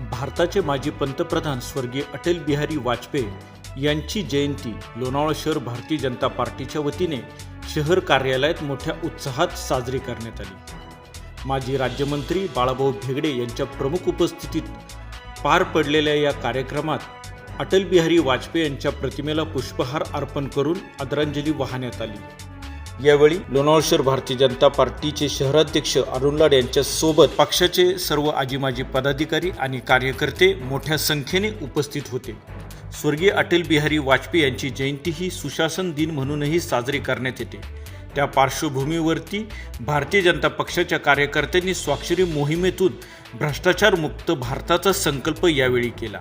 भारताचे माजी पंतप्रधान स्वर्गीय अटल बिहारी वाजपेयी यांची जयंती लोणावळा शहर भारतीय जनता पार्टीच्या वतीने शहर कार्यालयात मोठ्या उत्साहात साजरी करण्यात आली. माजी राज्यमंत्री बाळाभाऊ भेगडे यांच्या प्रमुख उपस्थितीत पार पडलेल्या या कार्यक्रमात अटल बिहारी वाजपेयी यांच्या प्रतिमेला पुष्पहार अर्पण करून आदरांजली वाहण्यात आली. यावेळी लोणावळशर शहर भारतीय जनता पार्टीचे शहराध्यक्ष अरुण लाड यांच्यासोबत पक्षाचे सर्व आजी माजी पदाधिकारी आणि कार्यकर्ते मोठ्या संख्येने उपस्थित होते. स्वर्गीय अटल बिहारी वाजपेयी यांची जयंती ही सुशासन दिन म्हणूनही साजरी करण्यात येते. त्या पार्श्वभूमीवरती भारतीय जनता पक्षाच्या कार्यकर्त्यांनी स्वाक्षरी मोहिमेतून भ्रष्टाचारमुक्त भारताचा संकल्प यावेळी केला.